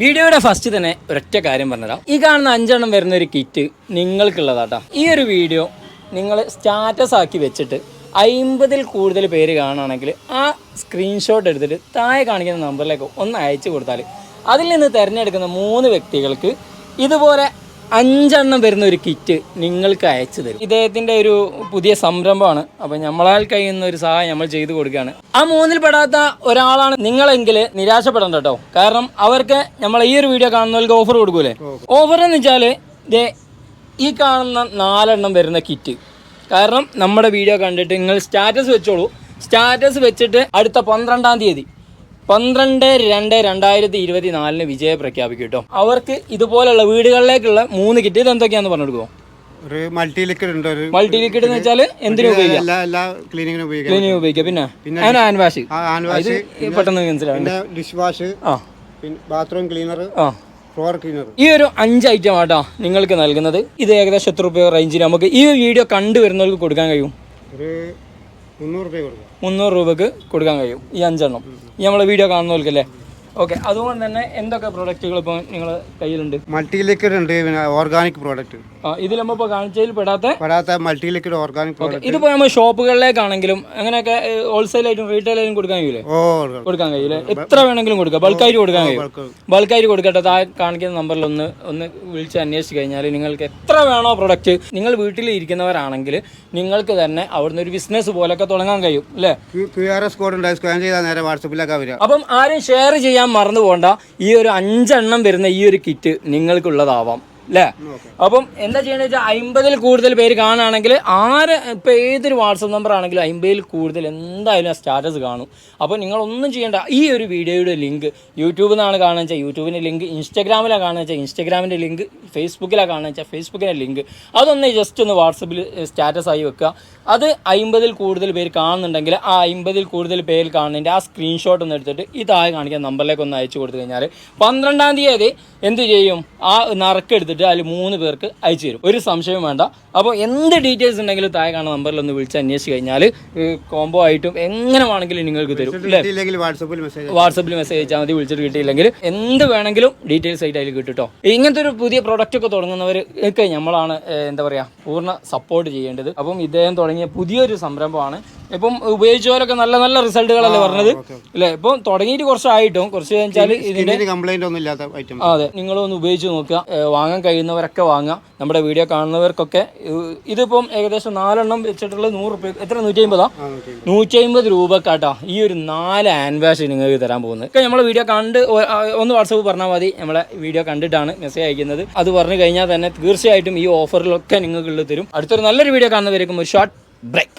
വീഡിയോയുടെ ഫസ്റ്റ് തന്നെ ഒരൊറ്റ കാര്യം പറഞ്ഞുതരാം. ഈ കാണുന്ന അഞ്ചെണ്ണം വരുന്ന ഒരു കിറ്റ് നിങ്ങൾക്കുള്ളതാട്ടോ. ഈ ഒരു വീഡിയോ നിങ്ങൾ സ്റ്റാറ്റസ് ആക്കി വെച്ചിട്ട് അയിമ്പതിൽ കൂടുതൽ പേര് കാണുകയാണെങ്കിൽ ആ സ്ക്രീൻഷോട്ട് എടുത്തിട്ട് താഴെ കാണിക്കുന്ന നമ്പറിലേക്ക് ഒന്ന് അയച്ചു കൊടുത്താൽ അതിൽ നിന്ന് തിരഞ്ഞെടുക്കുന്ന മൂന്ന് വ്യക്തികൾക്ക് ഇതുപോലെ അഞ്ചെണ്ണം വരുന്ന ഒരു കിറ്റ് നിങ്ങൾക്ക് അയച്ചു തരും. ഇദ്ദേഹത്തിന്റെ ഒരു പുതിയ സംരംഭമാണ്. അപ്പോൾ നമ്മളാൽ കഴിയുന്ന ഒരു സഹായം നമ്മൾ ചെയ്തു കൊടുക്കുകയാണ്. ആ മൂന്നിൽ പെടാത്ത ഒരാളാണ് നിങ്ങളെങ്കിൽ നിരാശപ്പെടണ്ട കേട്ടോ. കാരണം അവർക്ക് നമ്മൾ ഈ ഒരു വീഡിയോ കാണുന്നവർക്ക് ഓഫർ കൊടുക്കൂലേ? ഓഫർ എന്ന് വെച്ചാൽ ദേ ഈ കാണുന്ന നാലെണ്ണം വരുന്ന കിറ്റ്. കാരണം നമ്മുടെ വീഡിയോ കണ്ടിട്ട് നിങ്ങൾ സ്റ്റാറ്റസ് വെച്ചോളൂ. സ്റ്റാറ്റസ് വെച്ചിട്ട് അടുത്ത പന്ത്രണ്ടാം തീയതി പന്ത്രണ്ട് രണ്ട് രണ്ടായിരത്തി ഇരുപത്തി നാലിന് വിജയം പ്രഖ്യാപിക്കും കേട്ടോ. അവർക്ക് ഇതുപോലുള്ള വീടുകളിലേക്കുള്ള മൂന്ന് കിറ്റ് ഇത് എന്തൊക്കെയാന്ന് പറഞ്ഞു കൊടുക്കുമോ ഒരു മൾട്ടി ലിക്വിഡ് ഉണ്ട് ഒരു മൾട്ടി ലിക്വിഡ് എന്ന് വെച്ചാൽ എന്തിനു ഉപയോഗിക്കാം? എല്ലാ എല്ലാ ക്ലീനിങ്ങിനും ഉപയോഗിക്കാം. ക്ലീനിങ് ഉപയോഗിക്കാം. പിന്നെ? അങ്ങനെ ഹാൻഡ് വാഷ് ഹാൻഡ് വാഷ് പെട്ടെന്ന് മനസ്സിലാവും പിന്നെ ഡിഷ് വാഷ് ആ. പിന്നെ ബാത്റൂം ക്ലീനർ ആ. ഫ്ലോർ ക്ലീനർ ഈ ഒരു അഞ്ച് ഐറ്റം ആട്ടോ നിങ്ങൾക്ക് നൽകുന്നത്. ഇത് ഏകദേശം എത്ര രൂപ റേഞ്ചിൽ നമുക്ക് ഈ വീഡിയോ കണ്ടുവരുന്നവർക്ക് കൊടുക്കാൻ കഴിയും. ഒരു മുന്നൂറ് രൂപ കൊടുക്കാം. മുന്നൂറ് രൂപക്ക് കൊടുക്കാൻ കഴിയും ഈ അഞ്ചെണ്ണം. ഈ നമ്മളെ വീഡിയോ കാണുന്നവർക്കല്ലേ? ഓക്കെ അതുകൊണ്ട് തന്നെ എന്തൊക്കെ പ്രൊഡക്റ്റുകൾ ഇപ്പോൾ നിങ്ങൾ കയ്യിലുണ്ട്? മൾട്ടി ലിക്വിഡ് ഉണ്ട് പിന്നെ ഓർഗാനിക് പ്രോഡക്റ്റ് ഇതിൽ നമ്മൾ ഇപ്പോൾ കാണിച്ചതിൽ പെടാത്ത? പെടാത്ത മൾട്ടി ലിക്വിഡ് ഓർഗാനിക് പ്രോഡക്റ്റ് ഇതിപ്പോൾ നമ്മൾ ഷോപ്പുകളിലേക്കാണെങ്കിലും അങ്ങനെയൊക്കെ ഹോൾസെയിലായിട്ടും റീറ്റെയിലായിട്ടും കൊടുക്കാൻ കഴിയില്ലേ ഓ കൊടുക്കാൻ കഴിയില്ലേ എത്ര വേണമെങ്കിലും കൊടുക്കാം. ബൾക്കായിട്ട് കൊടുക്കാൻ കഴിയും. ബൾക്കായിട്ട് കൊടുക്കട്ടെ. താ കാണിക്കുന്ന നമ്പറിൽ ഒന്ന് ഒന്ന് വിളിച്ച് അന്വേഷിച്ച് കഴിഞ്ഞാൽ നിങ്ങൾക്ക് എത്ര വേണോ പ്രൊഡക്റ്റ് നിങ്ങൾ വീട്ടിൽ ഇരിക്കുന്നവരാണെങ്കിൽ നിങ്ങൾക്ക് തന്നെ അവിടുന്ന് ഒരു ബിസിനസ് പോലൊക്കെ തുടങ്ങാൻ കഴിയും അല്ലേ? ക്യു ആർ എസ് കോഡ് ഉണ്ട് സ്കാൻ ചെയ്താൽ നേരെ വാട്സപ്പിലൊക്കെ വരിക. അപ്പം ആരും ഷെയർ ചെയ്യാൻ മറന്നു പോകണ്ട ഈ ഒരു അഞ്ചെണ്ണം വരുന്ന ഈ ഒരു കിറ്റ് നിങ്ങൾക്കുള്ളതാവാം. അല്ലേ അപ്പം എന്താ ചെയ്യണ വെച്ചാൽ അമ്പതിൽ കൂടുതൽ പേര് കാണുകയാണെങ്കിൽ ആര് ഇപ്പം ഏതൊരു വാട്സപ്പ് നമ്പർ ആണെങ്കിലും അമ്പതിൽ കൂടുതൽ എന്തായാലും ആ സ്റ്റാറ്റസ് കാണും. അപ്പോൾ നിങ്ങളൊന്നും ചെയ്യേണ്ട. ഈ ഒരു വീഡിയോയുടെ ലിങ്ക് യൂട്യൂബിൽ നിന്നാണ് കാണുക വെച്ചാൽ യൂട്യൂബിന്റെ ലിങ്ക് ഇൻസ്റ്റാഗ്രാമിലാണ് കാണുക വെച്ചാൽ ഇൻസ്റ്റാഗ്രാമിന്റെ ലിങ്ക് ഫേസ്ബുക്കിലാണ് കാണുക വെച്ചാൽ ഫേസ്ബുക്കിന്റെ ലിങ്ക് അതൊന്ന് ജസ്റ്റ് ഒന്ന് വാട്സപ്പിൽ സ്റ്റാറ്റസ് ആയി വെക്കുക. അത് അമ്പതിൽ കൂടുതൽ പേര് കാണുന്നുണ്ടെങ്കിൽ ആ അമ്പതിൽ കൂടുതൽ പേര് കാണുന്നതിന്റെ ആ സ്ക്രീൻഷോട്ട് ഒന്ന് എടുത്തിട്ട് ഇതായി കാണിക്കാൻ കാണിക്കുന്ന നമ്പറിലേക്ക് ഒന്ന് അയച്ചു കൊടുത്തു കഴിഞ്ഞാൽ പന്ത്രണ്ടാം തീയതി എന്ത് ചെയ്യും? ആ നറുക്കെടുത്തിട്ട് അതിൽ മൂന്ന് പേർക്ക് അയച്ചു തരും. ഒരു സംശയവും വേണ്ട. അപ്പോൾ എന്ത് ഡീറ്റെയിൽസ് ഉണ്ടെങ്കിലും താഴെ കാണുന്ന നമ്പറിൽ ഒന്ന് വിളിച്ച് അന്വേഷിച്ച് കഴിഞ്ഞാൽ കോംബോ ആയിട്ടും എങ്ങനെ വേണമെങ്കിലും നിങ്ങൾക്ക് തരും. വാട്സപ്പിൽ മെസ്സേജ് വാട്സപ്പിൽ മെസ്സേജ് അയച്ചാൽ മതി. വിളിച്ചിട്ട് കിട്ടിയില്ലെങ്കിൽ എന്ത് വേണമെങ്കിലും ഡീറ്റെയിൽസ് ആയിട്ട് അതിൽ കിട്ടും കേട്ടോ ഇങ്ങനത്തെ ഒരു പുതിയ പ്രൊഡക്റ്റ് ഒക്കെ തുടങ്ങുന്നവർ ഒക്കെ നമ്മളാണ് എന്താ പറയുക പൂർണ സപ്പോർട്ട് ചെയ്യേണ്ടത്. അപ്പം ഇദ്ദേഹം തുടങ്ങിയ പുതിയൊരു സംരംഭമാണ് ഇപ്പം ഉപയോഗിച്ചവരൊക്കെ നല്ല നല്ല റിസൾട്ടുകളല്ലേ പറഞ്ഞത്? അല്ലേ? ഇപ്പം തുടങ്ങിയിട്ട് കുറച്ചായിട്ടും കുറച്ച് കഴിഞ്ഞാൽ ഇതിന്റെ കംപ്ലൈന്റ് ഒന്നും ഇല്ലാത്ത ഐറ്റം അതെ. നിങ്ങളൊന്ന് ഉപയോഗിച്ച് നോക്കുക. വാങ്ങാൻ കഴിയുന്നവരൊക്കെ വാങ്ങാം. നമ്മുടെ വീഡിയോ കാണുന്നവർക്കൊക്കെ ഇതിപ്പം ഏകദേശം നാലെണ്ണം വെച്ചിട്ടുള്ള നൂറ് റുപ്യ എത്ര? നൂറ്റി അമ്പതാ നൂറ്റി അമ്പത് രൂപക്കാട്ടാ ഈ ഒരു നാല് ഹാൻഡ് വാഷ് നിങ്ങൾക്ക് തരാൻ പോകുന്നത്. ഒക്കെ നമ്മളെ വീഡിയോ കണ്ട് ഒന്ന് വാട്സപ്പ് പറഞ്ഞാൽ മതി. നമ്മളെ വീഡിയോ കണ്ടിട്ടാണ് മെസ്സേജ് അയക്കുന്നത്. അത് പറഞ്ഞു കഴിഞ്ഞാൽ തന്നെ തീർച്ചയായിട്ടും ഈ ഓഫറിലൊക്കെ നിങ്ങൾക്കുള്ളത് തരും. അടുത്തൊരു നല്ലൊരു വീഡിയോ കാണുന്നവരേക്കും ഒരു ഷോർട്ട് ബ്രേക്ക്